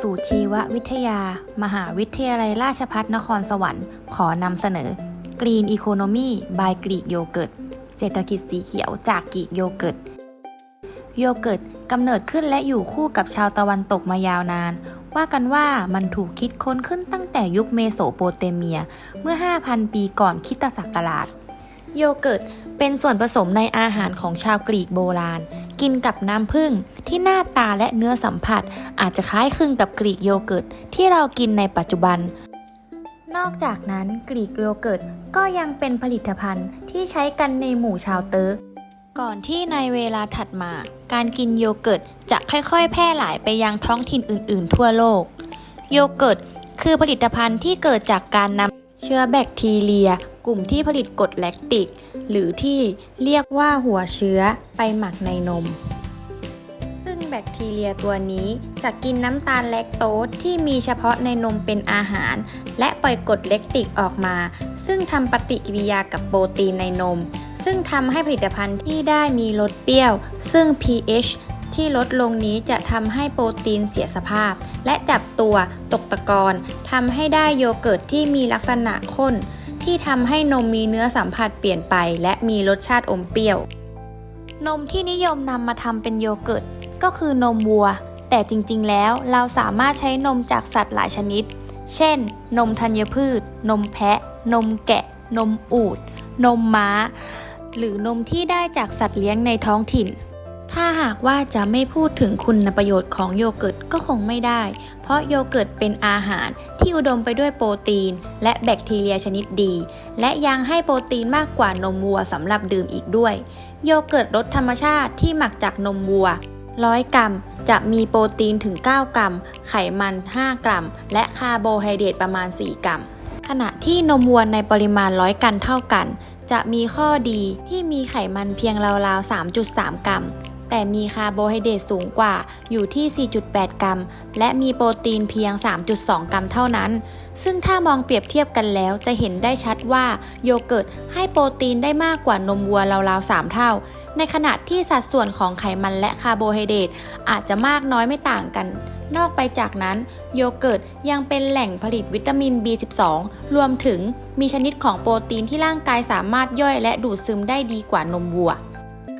สูตรชีววิทยา มหาวิทยาลัยราชภัฏนครสวรรค์ ขอนำเสนอ Green Economy by Greek Yogurt เศรษฐกิจสีเขียวจากกรีกโยเกิร์ตโยเกิร์ตกำเนิดขึ้นและอยู่คู่กับชาวตะวันตกมายาวนาน ว่ากันว่ามันถูกคิดค้นขึ้นตั้งแต่ยุคเมโสโปเตเมีย เมื่อ 5,000 ปีก่อนคริสตศักราช โยเกิร์ตเป็นส่วนผสมในอาหารของชาวกรีกโบราณ กินกับน้ำผึ้งที่หน้าตาและเนื้อสัมผัส อาจจะคล้ายคลึงกับกรีกโยเกิร์ตที่เรากินในปัจจุบัน นอกจากนั้นกรีกโยเกิร์ตก็ยังเป็นผลิตภัณฑ์ที่ใช้กันในหมู่ชาวเติร์กก่อนที่ในเวลาถัดมา การกินโยเกิร์ตจะค่อยๆ แพร่หลายไปยังท้องถิ่นอื่น ๆ ทั่วโลก โยเกิร์ตคือผลิตภัณฑ์ที่เกิดจากการนำเชื้อแบคทีเรีย กลุ่มที่ผลิตกรดแลคติก หรือที่เรียกว่าหัวเชื้อไปหมักในนม ซึ่งแบคทีเรียตัวนี้จะกินน้ำตาลแลคโตสที่มีเฉพาะในนมเป็นอาหาร และปล่อยกรดแลคติกออกมา ซึ่งทำปฏิกิริยากับโปรตีนในนม ซึ่งทำให้ผลิตภัณฑ์ที่ได้มีรสเปรี้ยว ซึ่ง pH ที่ลดลงนี้จะทำให้โปรตีนเสียสภาพ และจับตัวตกตะกอนทำให้ได้โยเกิร์ตที่มีลักษณะข้น ที่ทำให้นมมีเนื้อสัมผัสเปลี่ยนไป และมีรสชาติอมเปรี้ยว นมที่นิยมนำมาทำเป็นโยเกิร์ต ก็คือนมวัว แต่จริงๆ แล้วเราสามารถใช้นมจากสัตว์หลายชนิด เช่น นมธัญพืช นมแพะ นมแกะ นมอูฐนมม้า หรือนมที่ได้จากสัตว์เลี้ยงในท้องถิ่น ถ้าหากว่าจะไม่พูดถึงคุณประโยชน์ของโยเกิร์ตก็คงไม่ได้ เพราะโยเกิร์ตเป็นอาหารที่อุดมไปด้วยโปรตีน และแบคทีเรียชนิดดี และยังให้โปรตีนมากกว่านมวัวสำหรับดื่มอีกด้วย โยเกิร์ตรสธรรมชาติที่หมักจากนมวัว 100 กรัม จะมีโปรตีนถึง 9 กรัม ไขมัน 5 กรัม และคาร์โบไฮเดรตประมาณ 4 กรัม ขณะที่นมวัวในปริมาณ 100 กรัมเท่ากัน จะมีข้อดีที่มีไขมันเพียงราวๆ 3.3 กรัม แต่มีคาร์โบไฮเดรตสูงกว่าอยู่ที่ 4.8 กรัม และมีโปรตีนเพียง 3.2 กรัมเท่านั้น ซึ่งถ้ามองเปรียบเทียบกันแล้วจะเห็นได้ชัดว่าโยเกิร์ตให้โปรตีนได้มากกว่านมวัวราวๆ 3 เท่า ในขณะที่สัดส่วนของไขมันและคาร์โบไฮเดรตอาจจะมากน้อยไม่ต่างกัน นอกไปจากนั้น โยเกิร์ตยังเป็นแหล่งผลิตวิตามิน B12 รวมถึงมีชนิดของโปรตีนที่ร่างกายสามารถย่อยและดูดซึมได้ดีกว่านมวัว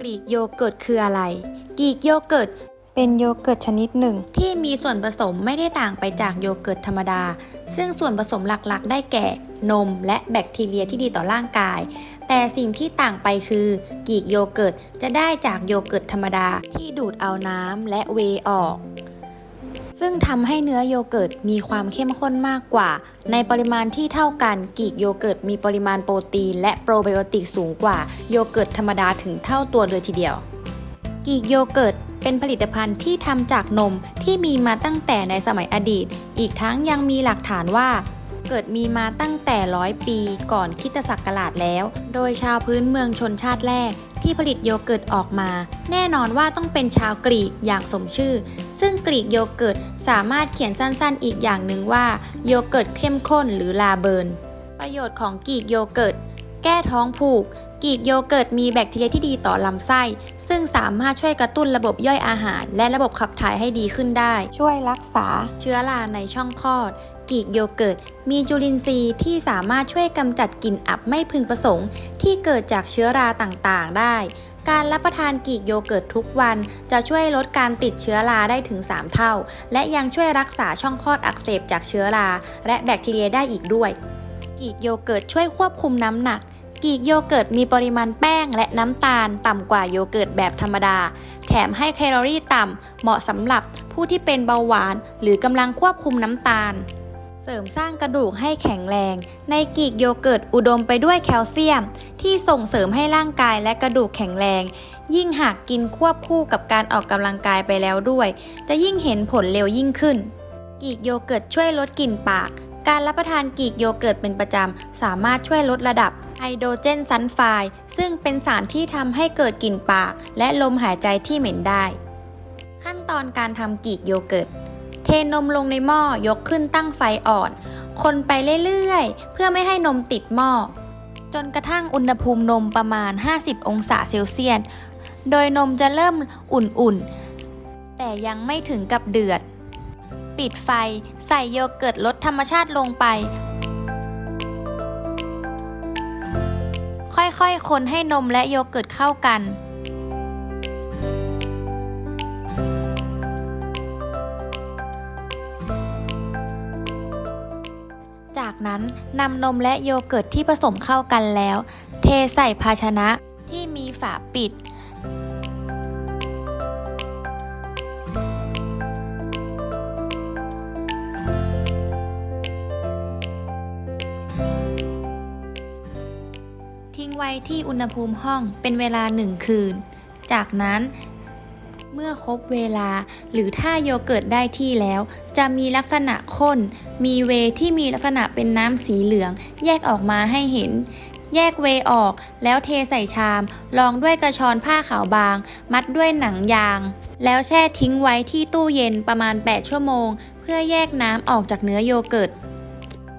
รีกโยเกิร์ตคืออะไร กรีกโยเกิร์ตเป็นโยเกิร์ตชนิดหนึ่ง ที่มีส่วนผสมไม่ได้ต่างไปจากโยเกิร์ตธรรมดา ซึ่งส่วนผสมหลักๆ ได้แก่ นมและแบคทีเรียที่ดีต่อร่างกาย แต่สิ่งที่ต่างไปคือกรีกโยเกิร์ตจะได้จากโยเกิร์ตธรรมดาที่ดูดเอาน้ำและเวยออก ซึ่งทำให้เนื้อโยเกิร์ตมีความเข้มข้นมากกว่า ในปริมาณที่เท่ากันกีกโยเกิร์ตมีปริมาณโปรตีน และโปรไบโอติกสูงกว่าโยเกิร์ตธรรมดาถึงเท่าตัวเลยทีเดียว กีกโยเกิร์ตเป็นผลิตภัณฑ์ที่ทำจากนมที่มีมาตั้งแต่ในสมัยอดีต อีกทั้งยังมีหลักฐานว่า เกิดมีมาตั้งแต่ร้อยปีก่อนคริสตศักราชแล้ว โดยชาวพื้นเมืองชนชาติแรกที่ผลิตโยเกิร์ตออกมา แน่นอนว่าต้องเป็นชาวกรีกอย่างสมชื่อซึ่งกรีกโยเกิร์ตสามารถเขียนสั้นๆ อีกอย่างหนึ่งว่าโยเกิร์ตเข้มข้นหรือลาเบิร์น ประโยชน์ของกรีกโยเกิร์ต แก้ท้องผูก กรีกโยเกิร์ตมีแบคทีเรียที่ดีต่อลำไส้ ซึ่งสามารถช่วยกระตุ้นระบบย่อยอาหาร และระบบขับถ่ายให้ดีขึ้นได้ ช่วยรักษาเชื้อราในช่องคลอดกรีกโยเกิร์ตมีจุลินทรีย์ที่สามารถช่วยกำจัดกลิ่นอับไม่พึงประสงค์ ที่เกิดจากเชื้อราต่างๆ ได้ การรับประทานกีกโยเกิร์ตทุกวัน จะช่วยลดการติดเชื้อราได้ถึง 3 เท่า และยังช่วยรักษาช่องคลอดอักเสบจากเชื้อรา และแบคทีเรียได้อีกด้วย กีกโยเกิร์ตช่วยควบคุมน้ำหนักกีกโยเกิร์ตมีปริมาณแป้งและน้ำตาลต่ำกว่าโยเกิร์ตแบบธรรมดา แถมให้แคลอรี่ต่ำ เหมาะสำหรับผู้ที่เป็นเบาหวาน หรือกำลังควบคุมน้ำตาล เสริมสร้างกระดูกให้แข็งแรง ในกีกโยเกิร์ตอุดมไปด้วยแคลเซียม ที่ส่งเสริมให้ร่างกายและกระดูกแข็งแรง ยิ่งหากกินควบคู่กับการออกกำลังกายไปแล้วด้วย จะยิ่งเห็นผลเร็วยิ่งขึ้น กีกโยเกิร์ตช่วยลดกลิ่นปาก การรับประทานกีกโยเกิร์ตเป็นประจำ สามารถช่วยลดระดับไฮโดรเจนซัลไฟด์ซึ่งเป็นสารที่ทำให้เกิดกลิ่นปาก และลมหายใจที่เหม็นได้ ขั้นตอนการทำกีกโยเกิร์ต เทนมลงในหม้อยกขึ้นตั้งไฟอ่อน คนไปเรื่อยๆ เพื่อไม่ให้นมติดหม้อ จนกระทั่งอุณหภูมินมประมาณ 50 องศาเซลเซียส โดยนมจะเริ่มอุ่นๆ แต่ยังไม่ถึงกับเดือด ปิดไฟใส่โยเกิร์ตรสธรรมชาติลงไป ค่อยๆ คนให้นมและโยเกิร์ตเข้ากัน จากนั้นนำนมและโยเกิร์ตที่ผสมเข้ากันแล้ว เทใส่ภาชนะที่มีฝาปิด ทิ้งไว้ที่อุณหภูมิห้องเป็นเวลาหนึ่งคืน จากนั้น เมื่อครบเวลา หรือถ้าโยเกิร์ตได้ที่แล้ว จะมีลักษณะข้น มีเวที่มีลักษณะเป็นน้ำสีเหลือง แยกออกมาให้เห็น แยกเวออก แล้วเทใส่ชาม รองด้วยกระชอนผ้าขาวบาง มัดด้วยหนังยาง แล้วแช่ทิ้งไว้ที่ตู้เย็นประมาณ 8 ชั่วโมง เพื่อแยกน้ำออกจากเนื้อโยเกิร์ต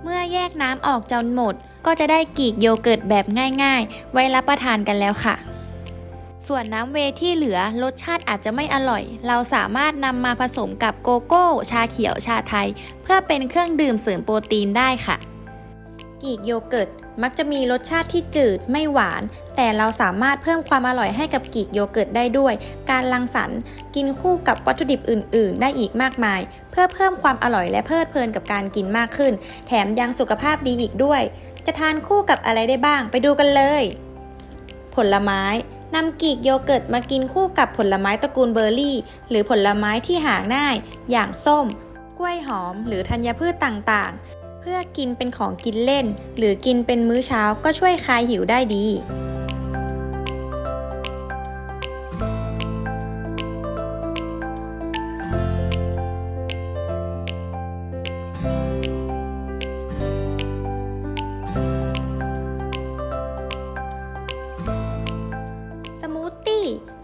เมื่อแยกน้ำออกจนหมด ก็จะได้กีกโยเกิร์ตแบบง่าย ๆ ไว้รับประทานกันแล้วค่ะ ส่วนน้ำเวที่เหลือรสชาติอาจจะไม่อร่อย เราสามารถนำมาผสมกับโกโก้ ชาเขียว ชาไทย เพื่อเป็นเครื่องดื่มเสริมโปรตีนได้ค่ะกีกโยเกิร์ตมักจะมีรสชาติที่จืดไม่หวาน แต่เราสามารถเพิ่มความอร่อยให้กับกีกโยเกิร์ตได้ด้วย การรังสรรค์กินคู่กับวัตถุดิบอื่น ๆ ได้อีกมากมาย เพื่อเพิ่มความอร่อยและเพลิดเพลินกับการกินมากขึ้น แถมยังสุขภาพดีอีกด้วย จะทานคู่กับอะไรได้บ้าง ไปดูกันเลย ผลไม้ นำกีกโยเกิร์ตมากินคู่กับผลไม้ตระกูลเบอร์รี่ หรือผลไม้ที่หาง่าย อย่างส้ม กล้วยหอม หรือธัญพืชต่างๆ เพื่อกินเป็นของกินเล่น หรือกินเป็นมื้อเช้าก็ช่วยคลายหิวได้ดี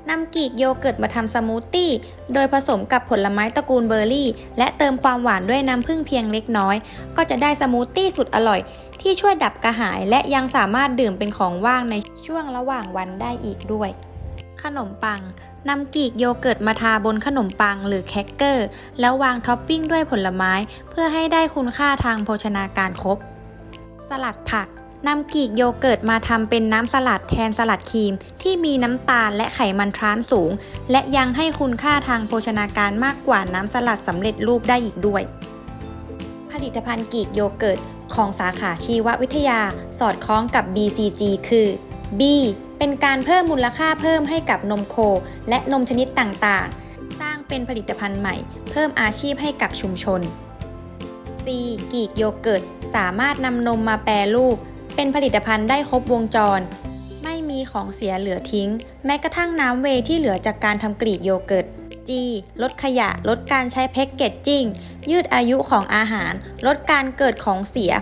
นำกีกโยเกิร์ตมาทำสมูทตี้ โดยผสมกับผลไม้ตระกูลเบอร์รี่ และเติมความหวานด้วยน้ำผึ้งเพียงเล็กน้อย ก็จะได้สมูทตี้สุดอร่อย ที่ช่วยดับกระหายและยังสามารถดื่มเป็นของว่างในช่วงระหว่างวันได้อีกด้วย ขนมปังนำกีกโยเกิร์ตมาทาบนขนมปังหรือแครกเกอร์ แล้ววางท็อปปิ้งด้วยผลไม้ เพื่อให้ได้คุณค่าทางโภชนาการครบ สลัดผัก นำกีกโยเกิร์ตมาทำเป็นน้ำสลัดแทนสลัดครีม ที่มีน้ำตาลและไขมันทรานส์สูง และยังให้คุณค่าทางโภชนาการมากกว่าน้ำสลัดสำเร็จรูปได้อีกด้วย ผลิตภัณฑ์กีกโยเกิร์ตของสาขาชีววิทยา สอดคล้องกับ BCG คือ B เป็นการเพิ่มมูลค่าเพิ่มให้กับนมโค และนมชนิดต่างๆ สร้างเป็นผลิตภัณฑ์ใหม่ เพิ่มอาชีพให้กับชุมชน C กีกโยเกิร์ตสามารถนำนมมาแปรรูป เป็นผลิตภัณฑ์ได้ครบวงจร ไม่มีของเสียเหลือทิ้ง แม้กระทั่งน้ำเวที่เหลือจากการทำกรีกโยเกิร์ต G ลดขยะ ลดการใช้แพ็กเกจจิ้ง ยืดอายุของอาหาร ลดการเกิดของเสีย